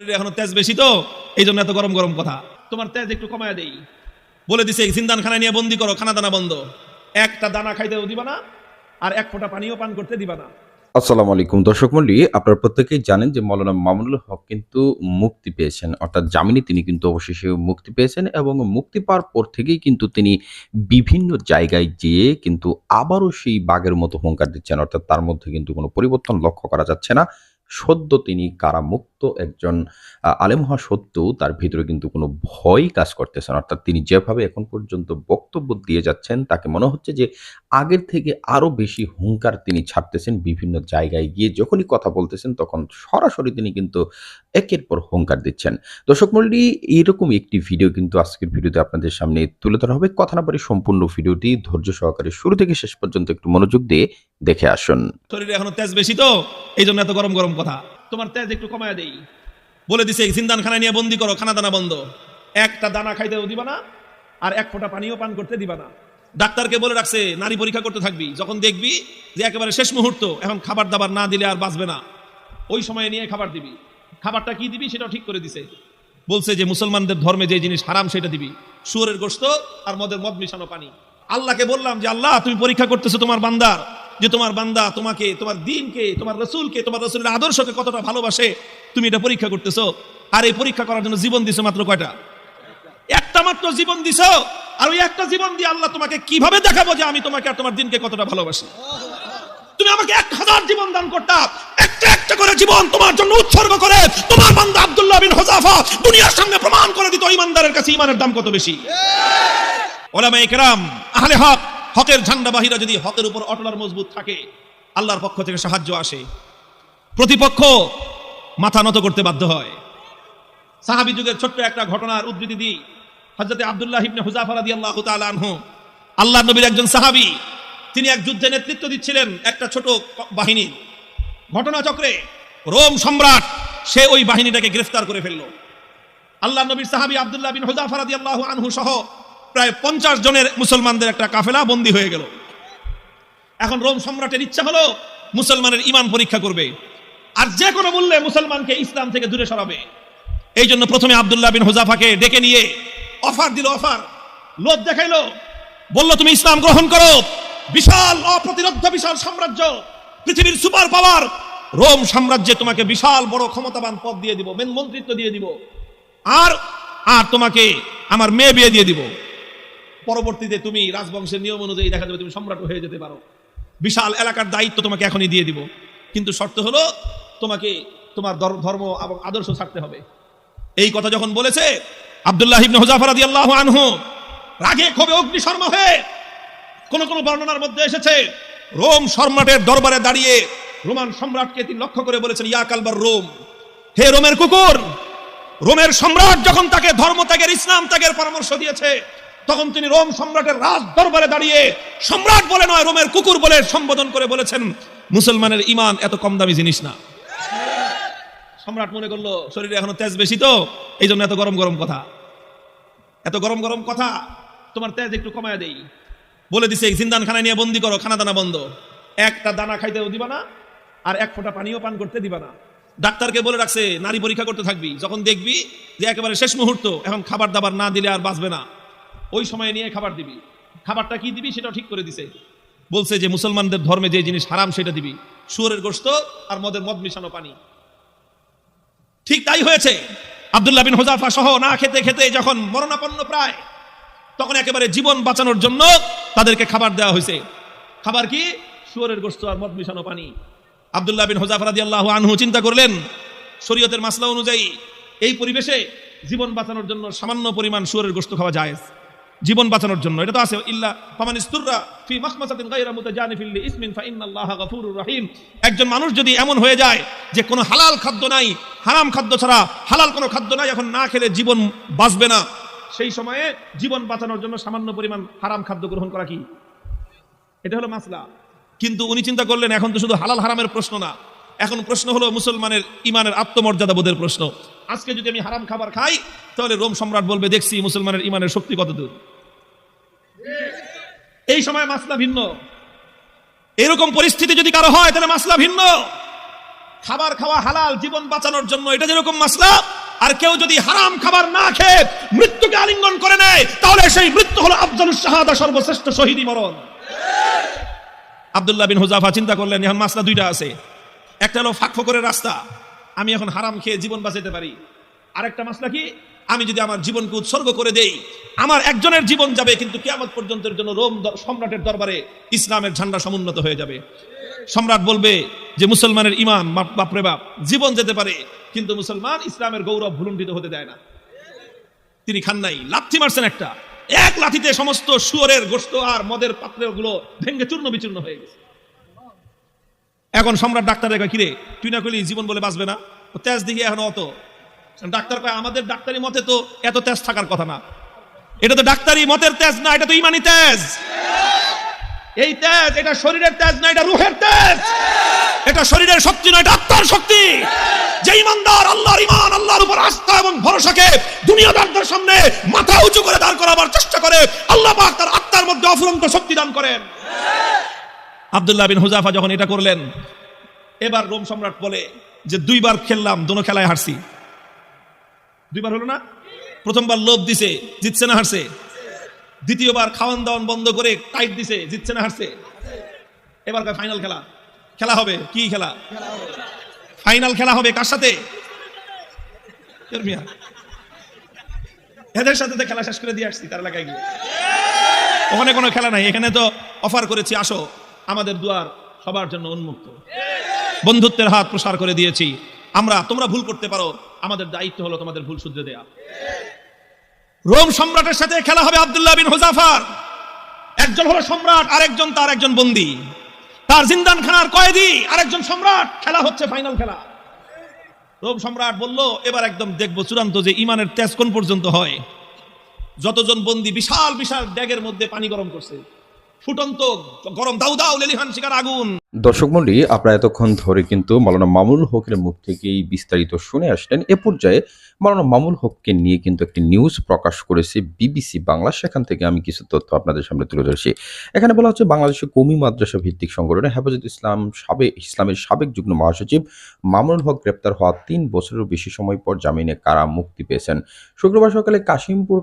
এখনও তেজ বেশি তো? এই জন্য এত গরম গরম কথা। তোমার তেজ একটু কমায় দেই। বলে দিছে জিন্দান খানা নিয়ে বন্দি করো, খানা দানা বন্ধ। একটা দানা খাইতেও দিবা না, আর এক ফোঁটা পানিও পান করতে দিবা না। আসসালামু আলাইকুম দর্শক মন্ডলী আপনারা প্রত্যেকেই জানেন যে মৌলানা মামুনুল হক কিন্তু মুক্তি পেয়েছেন। অর্থাৎ জামিনে তিনি কিন্তু অবশেষে মুক্তি পেয়েছেন এবং মুক্তি পাওয়ার পর থেকেই কিন্তু তিনি বিভিন্ন জায়গায় যেয়ে কিন্তু আবারও সেই বাঘের মতো হুঙ্কার দিচ্ছেন। অর্থাৎ তার মধ্যে কিন্তু কোনো পরিবর্তন লক্ষ্য করা যাচ্ছে না। সদ্য তিনি কারামুক্ত একজন আহ, আলেম হওয়া সত্ত্বেও তার ভিতরে কিন্তু কোনো ভয় কাজ করতেছেন অর্থাৎ তিনি যেভাবে এখন পর্যন্ত বক্তব্য দিয়ে যাচ্ছেন তাকে মনে হচ্ছে যে আগের থেকে আরও বেশি হুঙ্কার তিনি ছাড়তেছেন বিভিন্ন জায়গায় গিয়ে। যখনই কথা বলতেছেন তখন সরাসরি তিনি কিন্তু একের পর হুঙ্কার দিচ্ছেন। দর্শক মন্ডলী এরকম একটি ভিডিও কিন্তু আজকের ভিডিওতে আপনাদের সামনে তুলে ধরা হবে। কথা না পারি সম্পূর্ণ ভিডিওটি ধৈর্য সহকারে শুরু থেকে শেষ পর্যন্ত একটু মনোযোগ দিয়ে দেখে আসুন। শরীরে এখনও তেজ বেশি তো? এই জন্য এত গরম গরম কথা। তোমার তেজ একটু কমায় দেই। বলে দিছে জিন্দান খানা নিয়ে বন্দি করো খানা দানা বন্ধ। একটা দানা খাইতেও দিবা না, আর এক ফোঁটা পানিও পান করতে দিবা না। ডাক্তারকে বলে রাখছে, নারী পরীক্ষা করতে থাকবি। যখন দেখবি যে একেবারে শেষ মুহূর্ত, এখন খাবার দাবার না দিলে আর বাঁচবে না। ওই সময়ে নিয়ে খাবার দিবি। খাবারটা কি দিবি সেটাও ঠিক করে দিছে। বলছে যে, মুসলমানদের ধর্মে যে জিনিস হারাম সেটা দিবি। শুয়োরের গোস্ত আর মদের মদ মিশানো পানি। আল্লাহকে বললাম যে, আল্লাহ, তুমি পরীক্ষা করতেছো তোমার বান্দার। যে তোমার বান্দা তোমাকে, তোমার দিনকে, তোমার রসুলকে, তোমার রসুলের আদর্শকে কতটা ভালোবাসে, তুমি এটা পরীক্ষা করতেছো। আর এই পরীক্ষা করার জন্য জীবন দিছো মাত্র কয়টা? একটা মাত্র জীবন দিছো, আর ওই একটা জীবন দিয়ে আল্লাহ তোমাকে কীভাবে দেখাবো যে আমি তোমাকে আর তোমার দিনকে কতটা ভালোবাসি? তুমি আমাকে এক হাজার জীবন দান করতা, একটা একটা করে জীবন তোমার জন্য উৎসর্গ করে, তোমার বান্দা আব্দুল্লাহ বিন হোজাফা দুনিয়ার সামনে প্রমাণ করে দিত ইমানদারের কাছে ইমানের দাম কত বেশি? ওলামা একরাম আহলে হক হকের ঝান্ডা বাহিরা যদি হকের উপর অটল আর মজবুত থাকে, আল্লাহর পক্ষ থেকে সাহায্য আসে। প্রতিপক্ষ মাথা নত করতে বাধ্য হয়। সাহাবি যুগের ছোট্ট একটা ঘটনার উদ্ধৃতি দিই। হজরতে আব্দুল্লাহ ইবনে হুজাফা রাদিয়াল্লাহু তাআলা আনহু আল্লাহ নবীর একজন সাহাবী, তিনি এক যুদ্ধে নেতৃত্ব দিচ্ছিলেন একটা ছোট ক- বাহিনী। ঘটনাচক্রে রোম সম্রাট, সে ওই বাহিনীটাকে গ্রেফতার করে ফেলল। আল্লাহ নবীর সাহাবী আব্দুল্লাহ বিন হুজাফা রাদিয়াল্লাহু আনহু সহ প্রায় পঞ্চাশ জনের মুসলমানদের একটা কাফেলা বন্দী হয়ে গেল। এখন রোম সম্রাটের ইচ্ছা হলো মুসলমানের ইমান পরীক্ষা করবে। আর যে কোনো মূল্যে মুসলমানকে ইসলাম থেকে দূরে সরাবে। এই জন্য প্রথমে আব্দুল্লাহ বিন হুজাফাকে ডেকে নিয়ে অফার দিল, অফার। লোভ দেখাইলো। বলল, তুমি ইসলাম গ্রহণ করো। বিশাল অপ্রতিরোধ বিশাল সাম্রাজ্য, পৃথিবীর সুপার পাওয়ার। রোম সাম্রাজ্যে তোমাকে বিশাল বড় ক্ষমতাবান পদ দিয়ে দিব, মেন মন্ত্রিত্ব দিয়ে দিব। আর আর তোমাকে আমার মেয়ে বিয়ে দিয়ে দিব। পরবর্তীতে তুমি রাজবংশের নিয়ম অনুযায়ী দেখা যাবে তুমি সম্রাট হয়ে যেতে পারো। বিশাল এলাকার দায়িত্ব তোমাকে এখনই দিয়ে দিব। কিন্তু শর্ত হলো, তোমাকে তোমার ধর- ধর্ম এবং আদর্শ ছাড়তে হবে। এই কথা যখন বলেছে, আব্দুল্লাহ ইবনে হুজাফা রাদিয়াল্লাহু আনহু, রাগে ক্ষোভে অগ্নিশর্মা হয়ে কোন কোন বর্ণনার মধ্যে এসেছে, রোম সম্রাটের দরবারে দাঁড়িয়ে রোমান সম্রাটকে তিনি লক্ষ্য করে বলেছেন, ইয়া কালবার রোম, হে রোমের কুকুর, রোমের সম্রাট যখন তাকে ধর্ম ত্যাগের, ইসলাম ত্যাগের পরামর্শ দিয়েছে তখন তিনি রোম সম্রাটের রাজ দরবারে দাঁড়িয়ে সম্রাট বলে নয়, রোমের কুকুর বলে সম্বোধন করে বলেছেন, মুসলমানের ইমান এত কম দামি জিনিস না। সম্রাট মনে করল, শরীরে এখনও তেজ বেশি তো এই জন্য এত গরম গরম কথা। এত গরম গরম কথা? তোমার তেজ একটু কমায় দেই। বলে দিছে জিন্দান খানা নিয়ে বন্দি করো খানা দানা বন্ধ। একটা দানা খাইতেও দিবা না, আর এক ফোঁটা পানিও পান করতে দিবা না। ডাক্তারকে বলে রাখছে, নারী পরীক্ষা করতে থাকবি। যখন দেখবি যে একেবারে শেষ মুহূর্ত, এখন খাবার দাবার না দিলে আর বাঁচবে না। ওই সময় নিয়ে খাবার দিবি। খাবারটা কি দিবি সেটাও ঠিক করে দিছে। বলছে যে মুসলমানদের ধর্মে যে জিনিস হারাম সেটা দিবি। শুয়োরের গোস্ত আর মদের মদ মিশানো পানি। ঠিক তাই হয়েছে। আব্দুল্লাহ বিন হোজাফা সহ না খেতে খেতে যখন মরণাপন্ন প্রায়, তখন একেবারে জীবন বাঁচানোর জন্য তাদেরকে খাবার দেওয়া হয়েছে। খাবার কি? শুয়োরের গোস্ত আর মদ মিশানো পানি। আবদুল্লাহ বিন হোজাফা রাদিয়াল্লাহু আনহু চিন্তা করলেন, শরীয়তের মাসলা অনুযায়ী এই পরিবেশে জীবন বাঁচানোর জন্য সামান্য পরিমাণ শুয়োরের গোস্ত খাওয়া যায় জীবন বাঁচানোর জন্য। এটা তো আছে, ইল্লা ফামান ইস্তুররা ফি মাখমাসাতিন গায়রা মুতাজানিফিল লিইসমিন ফা ইন্নাল্লাহা গাফুরুর রহিম। একজন মানুষ যদি এমন হয়ে যায় যে কোনো হালাল খাদ্য নাই, হারাম খাদ্য ছাড়া হালাল কোনো খাদ্য নাই, এখন না খেলে জীবন বাঁচবে না। সেই সময়ে জীবন বাঁচানোর জন্য সামান্য পরিমাণ হারাম খাদ্য গ্রহণ করা কি? এটা হলো মাসলা। কিন্তু উনি চিন্তা করলেন, এখন তো শুধু হালাল হারামের প্রশ্ন না। এখন প্রশ্ন হলো মুসলমানের ইমানের আত্মমর্যাদা বোধের প্রশ্ন। আজকে যদি আমি হারাম খাবার খাই, তাহলে রোম সম্রাট বলবে, দেখছি মুসলমানের ইমানের শক্তি কত দূর এই সময় মাসলা ভিন্ন। এরকম পরিস্থিতি যদি কারও হয়, তাহলে মাসলা ভিন্ন। খাবার খাওয়া হালাল, জীবন বাঁচানোর জন্য এটা যেরকম মাসলা, আর কেউ যদি হারাম খাবার না খেয়ে মৃত্যুকে আলিঙ্গন করে নেয়, তাহলে সেই মৃত্যু হলো আফজাল শাহাদা সর্বশ্রেষ্ঠ শহীদ মরণ। আব্দুল্লাহ বিন হুজাফা চিন্তা করলেন, এখন মাসলা দুইটা আছে। একটা হলো ফাঁক ফকরের রাস্তা। আমি এখন হারাম খেয়ে জীবন বাঁচাতে পারি। আরেকটা মাসলা কি? আমি যদি আমার জীবনকে উৎসর্গ করে দেই, আমার একজনের জীবন যাবে, কিন্তু কিয়ামত পর্যন্তের জন্য রোম সম্রাটের দরবারে ইসলামের ঝান্ডা সমুন্নত হয়ে যাবে। সম্রাট বলবে যে, মুসলমানের ইমান বাপরে বাপ জীবন যেতে পারে, কিন্তু মুসলমান ইসলামের গৌরব ভুলুণ্ঠিত হতে দেয় না। তিনি খান নাই। লাথি মারছেন একটা। এক লাথিতে সমস্ত শুয়োরের গোস্ত আর মদের পাত্রগুলো ভেঙ্গে চূর্ণ বিচূর্ণ হয়ে গেছে। এখন সম্রাট ডাক্তার দেখা, কিরে, তুই না করলি জীবন বলে বাঁচবে না? তেজ দিকে এখন অত। ডাক্তার কয়, আমাদের ডাক্তারি মতে তো এত তেজ থাকার কথা না। এটা তো ডাক্তারি মতের তেজ না, এটা তো ইমানি তেজ। এই তেজ, এটা শরীরের তেজ না, এটা রুহের তেজ। এটা শরীরের শক্তি নয় এটা আত্মার শক্তি। যে ইমানদার, আল্লাহর ইমান আল্লাহর উপর আস্থা এবং ভরসাকে দুনিয়াদারদের সামনে মাথা উঁচু করে দাঁড় করাবার চেষ্টা করে, আল্লাহ পাক তার আত্মার মধ্যে অফুরন্ত শক্তি দান করেন। আব্দুল্লাহ বিন হুজাফা যখন এটা করলেন, এবার রোম সম্রাট বলে যে দুইবার খেললাম, দোনো খেলায় হারছি। দুইবার হলো না? প্রথমবার লোভ দিছে, জিতছে না হারছে। দ্বিতীয়বার খাওয়ান দাওয়ান বন্ধ করে টাইট দিছে, জিতছে না হারছে। এবার ফাইনাল খেলা। খেলা হবে? কি খেলা? ফাইনাল খেলা হবে কার সাথে? এদের সাথে তো খেলা শেষ করে দিয়ে আসছি তার এলাকায় গিয়ে। ওখানে কোনো খেলা নাই, এখানে তো অফার করেছি, আসো। আমাদের দুয়ার সবার জন্য উন্মুক্ত। বন্ধুত্বের হাত প্রসার করে দিয়েছি। আমরা, তোমরা ভুল করতে পারো। আমাদের দায়িত্ব হলো তোমাদের ভুল শুধরে দেয়া। রোম সম্রাটের সাথে খেলা হবে আব্দুল্লাহ বিন হুজাফার। একজন হলো সম্রাট, আরেকজন তার একজন বন্দী। তার জিন্দান খানার কয়েদি, আরেকজন সম্রাট। খেলা হচ্ছে ফাইনাল খেলা। রোম সম্রাট বলল, এবার একদম দেখব চূড়ান্ত যে ইমানের তেজ কোন পর্যন্ত হয়। যতজন বন্দী বিশাল বিশাল ড্যাগের মধ্যে পানি গরম করছে। ফুটন্ত গরম দাউ দাউ লেলিহান শিকার আগুন। দর্শক মন্ডলী আপনারা এতক্ষণ ধরে কিন্তু মাওলানা মামুল হকের মুখ থেকেই বিস্তারিত শুনে আসলেন। এ পর্যায়ে মাওলানা মামুল হককে নিয়ে কিন্তু একটি নিউজ প্রকাশ করেছে বিবিসি বাংলা। সেখান থেকে আমি কিছু তথ্য আপনাদের সামনে তুলে ধরছি। এখানে বলা হচ্ছে, বাংলাদেশের কমি মাদ্রাসা ভিত্তিক সংগঠনে হেফাজত ইসলাম সাবেক, ইসলামের সাবেক যুগ্ম মহাসচিব মামুনুল হক গ্রেপ্তার হওয়া তিন বছরেরও বেশি সময় পর জামিনে কারা মুক্তি পেয়েছেন। শুক্রবার সকালে কাশিমপুর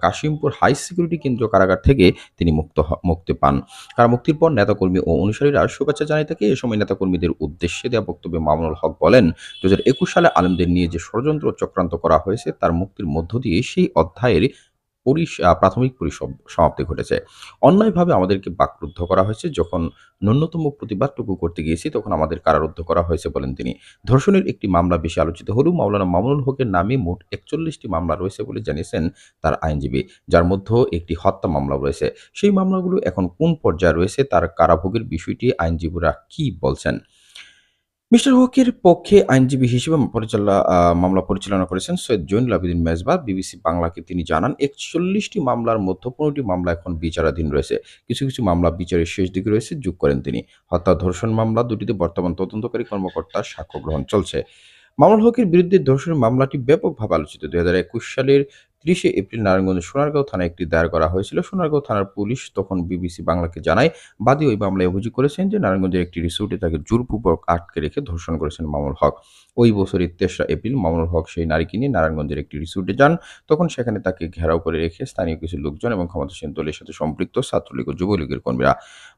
কাশিমপুর হাই সিকিউরিটি কেন্দ্রীয় কারাগার থেকে তিনি মুক্ত হ- মুক্তি পান। কারা মুক্তির পর নেতাকর্মী ও অনুসারীরা শুভেচ্ছা জানিয়ে থাকে, এ সময় নেতাকর্মীদের উদ্দেশ্যে দেওয়া বক্তব্যে মামুনুল হক বলেন দু হাজার একুশ সালে আলমদের নিয়ে যে ষড়যন্ত্র চক্রান্ত করা হয়েছে, তার মুক্তির মধ্য দিয়ে সেই অধ্যায়ের প্রাথমিক সমাপ্তি ঘটেছে। অন্যায়ভাবে আমাদেরকে বাকরুদ্ধ করা হয়েছে। যখন ন্যূনতম প্রতিবাদটুকু করতে গিয়েছি, তখন আমাদের কারারুদ্ধ করা হয়েছে বলেন তিনি। ধর্ষণের একটি মামলা বেশি আলোচিত হলেও মাওলানা মামুনুল হকের নামে মোট একচল্লিশটি মামলা রয়েছে বলে জানিয়েছেন তার আইনজীবী, যার মধ্যে একটি হত্যা মামলা রয়েছে। সেই মামলাগুলো এখন কোন পর্যায়ে রয়েছে, তার কারাভোগের বিষয়টি আইনজীবীরা কি বলছেন? মিস্টার হকের পক্ষে আইনজীবী হিসেবে মামলা পরিচালনা করেছেন সৈয়দ জৈনুল আবেদিন মেজবা। বিবিসি বাংলাকে তিনি জানান, একচল্লিশটি মামলার মধ্যে পনেরোটি মামলা এখন বিচারাধীন রয়েছে। কিছু কিছু মামলা বিচারের শেষ দিকে রয়েছে, যোগ করেন তিনি। হত্যা, ধর্ষণ মামলা দুটিতে বর্তমান তদন্তকারী কর্মকর্তার সাক্ষ্য গ্রহণ চলছে। মামুল হকের বিরুদ্ধে ধর্ষণের মামলাটি ব্যাপকভাবে আলোচিত। দুই হাজার একুশ সালের তিরিশে এপ্রিল নারায়ণগঞ্জ সোনারগাঁও থানায় একটি দায়ের করা হয়েছিল। সোনারগাঁও থানার পুলিশ তখন বিবিসি বাংলাকে জানায়, বাদী ওই মামলায় অভিযোগ করেছেন যে নারায়ণগঞ্জের একটি রিসোর্টে তাকে জোরপূর্বক আটকে রেখে ধর্ষণ করেছেন মামুল হক। ওই বছরের তেসরা এপ্রিল মামুনুল হক সেই নারীকে নিয়ে নারায়ণগঞ্জের একটি রিসোর্টে যান। তখন সেখানে তাকে ঘেরাও করে রেখে স্থানীয় কিছু লোকজন এবং ক্ষমতাসীন দলের সাথে সম্পৃক্ত ছাত্রলীগ ও যুবলীগের কর্মীরা।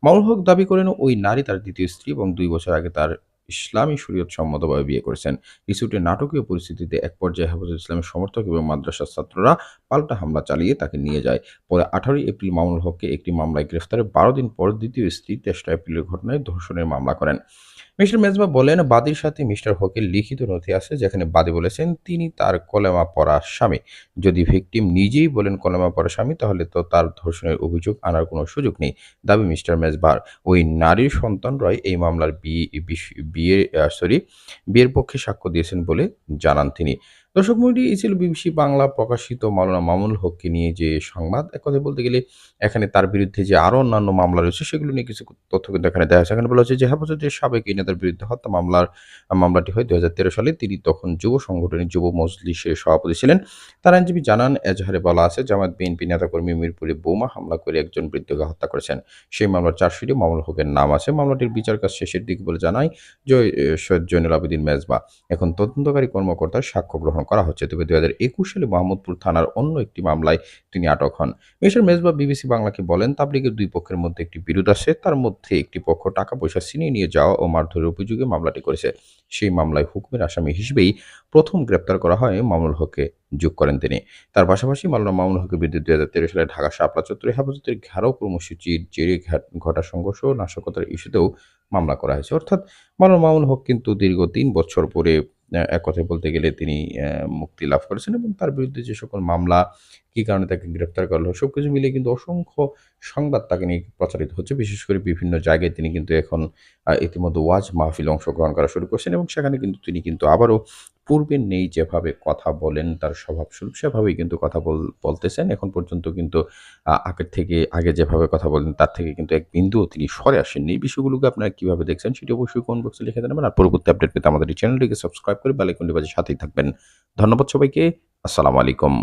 মামুল হক দাবি করেন, ওই নারী তার দ্বিতীয় স্ত্রী এবং দুই বছর আগে তার ইসলামী শরীয়ত সম্মতভাবে বিয়ে করেছেন। রিসোর্টের নাটকীয় পরিস্থিতিতে এক পর্যায়ে হেফাজত ইসলামের সমর্থক এবং মাদ্রাসার ছাত্ররা পাল্টা হামলা চালিয়ে তাকে নিয়ে যায়। পরে আঠারোই এপ্রিল মামুনুল হককে একটি মামলায় গ্রেফতারের বারো দিন পর দ্বিতীয় স্ত্রী তেসরা এপ্রিলের ঘটনায় ধর্ষণের মামলা করেন। মিস্টার মেজবা বলেন বাদীর সাথে মিস্টার হকের লিখিত নথি আছে যেখানে বাদী বলেছেন, তিনি তার কলেমা পড়া স্বামী। যদি ভিকটিম নিজেই বলেন কলেমা পড়া স্বামী, তাহলে তো তার ধর্ষণের অভিযোগ আনার কোনো সুযোগ নেই, দাবি মিস্টার মেজবার। ওই নারীর সন্তান রয় এই মামলার বিয়ে বিয়ে সরি বিয়ের পক্ষে সাক্ষ্য দিয়েছেন বলে জানান তিনি। দর্শক মন্ডলী, এই ছিল বিবিসি বাংলা প্রকাশিত মাওলানা মামুনুল হককে নিয়ে যে সংবাদ। এক কথায় বলতে গেলে এখানে তার বিরুদ্ধে যে আরও অন্যান্য মামলা রয়েছে, সেগুলো নিয়ে কিছু তথ্য কিন্তু এখানে দেওয়া হয়েছে এখানে বলা হচ্ছে যে হেফাজতের সাবেক এই নেতার বিরুদ্ধে হত্যা মামলার, মামলাটি হয় দু হাজার তেরো সালে। তিনি তখন যুব সংগঠনের যুব মজলিসের সভাপতি ছিলেন। তার আইনজীবী জানান, এজাহারে বলা আছে জামাত বিএনপি নেতাকর্মী মিরপুরে বোমা হামলা করে একজন বৃদ্ধকে হত্যা করেছেন। সেই মামলার চার্জশিটে মামুল হকের নাম আছে। মামলাটির বিচার কাজ শেষের দিকে বলে জানায় জয় সৈয়দ জৈনুল আবেদিন মেজবা। এখন তদন্তকারী কর্মকর্তার সাক্ষ্য গ্রহণ করা হচ্ছে। তবে দুই হাজার একুশ সালে মোহাম্মদপুর থানার অন্য একটি মামলায় তিনি আটক হন। মিস্টার মেজবা বিবিসি বাংলাকে বলেন, তাবলিগের দুই পক্ষের মধ্যে একটি বিরোধ আছে। তার মধ্যে একটি পক্ষ টাকা পয়সা ছিনিয়ে নিয়ে যাওয়া ও মারধরের অভিযোগে মামলাটি করেছে। সেই মামলায় হুকুমের আসামি হিসেবেই প্রথম গ্রেপ্তার করা হয় মামুনুল হককে যোগ করেন তিনি। তার পাশাপাশি মাওলানা মামুনুল হকের বিরুদ্ধে দুই হাজার তেরো সালে ঢাকা শাপলা চত্বরে হেফাজতের ঘেরাও কর্মসূচির জেরে ঘাট- সংঘর্ষ নাশকতার ইস্যুতেও মামলা করা হয়েছে। অর্থাৎ মাওলানা মামুনুল হক কিন্তু দীর্ঘ তিন বছর পরে এক কথায় বলতে গেলে তিনি মুক্তি লাভ করেছেন এবং তার বিরুদ্ধে যে সকল মামলা, কী কারণে তাকে গ্রেপ্তার করা হলো সব কিছু মিলিয়ে কিন্তু অসংখ্য সংবাদ তাকে নিয়ে প্রচারিত হচ্ছে। বিশেষ করে বিভিন্ন জায়গায় তিনি কিন্তু এখন ইতিমধ্যে ওয়াজ মাহফিল অংশগ্রহণ করা শুরু করছেন এবং সেখানে কিন্তু তিনি কিন্তু আবারও পূর্বের নেই যেভাবে কথা বলেন তার স্বভাবস্বরূপ সেভাবেই কিন্তু কথা বল, বলতেছেন। এখন পর্যন্ত কিন্তু আগের থেকে, আগে যেভাবে কথা বলেন তার থেকে কিন্তু এক বিন্দুও তিনি সরে আসেননি। এই বিষয়গুলোকে আপনারা কীভাবে দেখছেন সেটি অবশ্যই কোন বক্সে লিখে দেবেন আর পরবর্তী আপডেট পেতে আমাদের এই চ্যানেলটিকে সাবস্ক্রাইব করে বেলাইকনটি বাজে সাথেই থাকবেন। ধন্যবাদ সবাইকে। আসসালামু আলাইকুম।